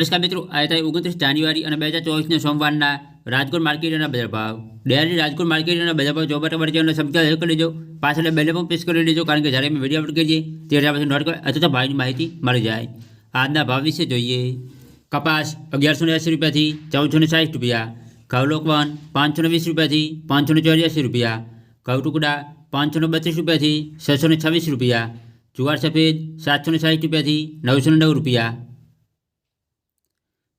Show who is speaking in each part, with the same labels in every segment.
Speaker 1: નમસ્કાર મિત્રો આ થાય ઓગણત્રીસ જાન્યુઆરી અને બે હજાર ચોવીસના સોમવારના રાજકોટ માર્કેટના બજાર ભાવ ડેરી રાજકોટ માર્કેટના બજાર ભાવ ચોબાટા વર્જનનો શબ્દ હેર કરી લેજો પાછળ બેલે પણ પ્રેસ કરી લેજો કારણ કે જ્યારે અમે વિડીયો અપલોડ કરીએ ત્યારે પછી નોટ કરે અથવા તો ભાવની માહિતી મળી જાય આજના ભાવ વિશે જોઈએ કપાસ અગિયારસો ને એંસી રૂપિયાથી ચૌદસો ને સાઠ રૂપિયા ઘઉં લોકવન પાંચસો ને વીસ રૂપિયાથી પાંચસો ને ચોર્યાસી રૂપિયા ઘઉં ટુકડા પાંચસો ને બત્રીસ રૂપિયાથી છસો ને છવ્વીસ રૂપિયા જુવાર સફેદ સાતસો ને સાઠ રૂપિયાથી નવસો ને નવ રૂપિયા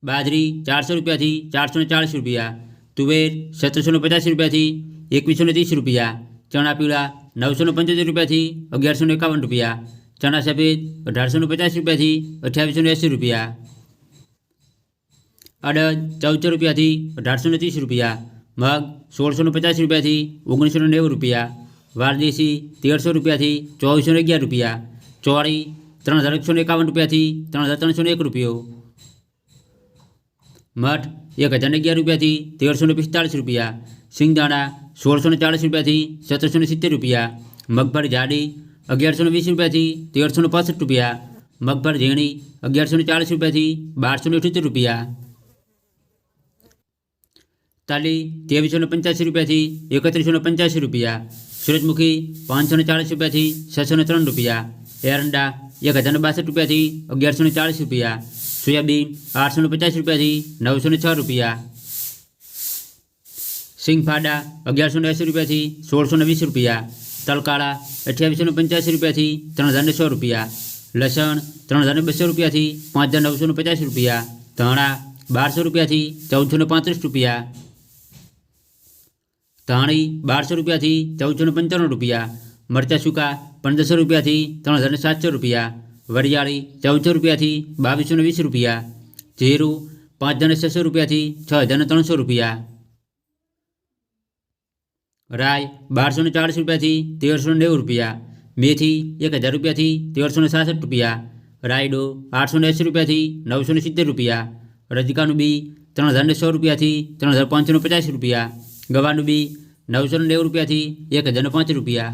Speaker 1: બાજરી ચારસો રૂપિયાથી ચારસો ને ચાળીસ રૂપિયા તુવેર સત્તરસો ને પચાસ રૂપિયાથી એકવીસો ને ત્રીસ રૂપિયા ચણા પીળા નવસો ને પંચોતેર રૂપિયાથી અગિયારસો ને એકાવન રૂપિયા ચણા સફેદ અઢારસો ને પચાસ રૂપિયાથી અઠ્યાવીસો ને એંસી રૂપિયા અડદ ચૌદસો રૂપિયાથી અઢારસો ને ત્રીસ રૂપિયા મગ સોળસો ને પચાસ રૂપિયાથી ઓગણીસો ને નેવું રૂપિયા વારદેશી તેરસો રૂપિયાથી ચોવીસો ને અગિયાર રૂપિયા ચોળી ત્રણ હજાર એકસો ને એકાવન રૂપિયાથી ત્રણ હજાર ત્રણસો ને એક રૂપિયો મઠ એક હજાર અગિયાર રૂપિયાથી તેરસો ને પિસ્તાળીસ રૂપિયા સિંગદાણા સોળસો ને ચાળીસ રૂપિયાથી સત્તરસો ને સિત્તેર રૂપિયા મગફળી જાડી અગિયારસો ને વીસ રૂપિયાથી તેરસો ને પાસઠ રૂપિયા મગફળી ઝીણી અગિયારસો ને ચાળીસ રૂપિયાથી બારસો ને અઠ્યોતેર રૂપિયા તાલી ત્રેવીસો ને પંચ્યાસી રૂપિયાથી એકત્રીસો ને પંચ્યાસી રૂપિયા સૂરજમુખી પાંચસો ને ચાળીસ રૂપિયાથી છસો ને ત્રણ રૂપિયા એરંડા એક હજાર ને બાસઠ રૂપિયાથી અગિયારસો ને ચાળીસ રૂપિયા સોયાબીન આઠસો ને પચાસ રૂપિયાથી નવસો ને છ રૂપિયા સિંગફાડા અગિયારસો ને એંસી રૂપિયાથી સોળસો ને વીસ રૂપિયા તલકાળા અઠ્યાવીસો ને પંચ્યાસી રૂપિયાથી ત્રણ હજાર ને સો રૂપિયા લસણ ત્રણ હજાર ને બસો રૂપિયાથી પાંચ હજાર નવસો ને પચાસ રૂપિયા ધાણા બારસો રૂપિયાથી ચૌદસો ને પાંત્રીસ રૂપિયા ધાણી બારસો રૂપિયાથી ચૌદસો ને પંચાણું રૂપિયા મરચાં સૂકા પંદરસો રૂપિયાથી ત્રણ હજાર ને સાતસો રૂપિયા વરિયાળી ચૌદસો રૂપિયાથી બાવીસો ને વીસ રૂપિયા જીરું પાંચ હજાર ને છસો રૂપિયાથી છ હજાર ને ત્રણસો રૂપિયા રાય બારસો ને ચાળીસ રૂપિયાથી તેરસો ને નેવું રૂપિયા મેથી એક હજાર રૂપિયાથી તેરસો ને સાસઠ રૂપિયા રાયડો આઠસો ને એંસી રૂપિયાથી નવસો ને સિત્તેર રૂપિયા રજકાનું બી ત્રણ હજાર ને સો રૂપિયાથી ત્રણ હજાર પાંચસો ને પચાસ રૂપિયા ગવાનું બી નવસો ને નેવું રૂપિયાથી એક હજાર ને પાંચ રૂપિયા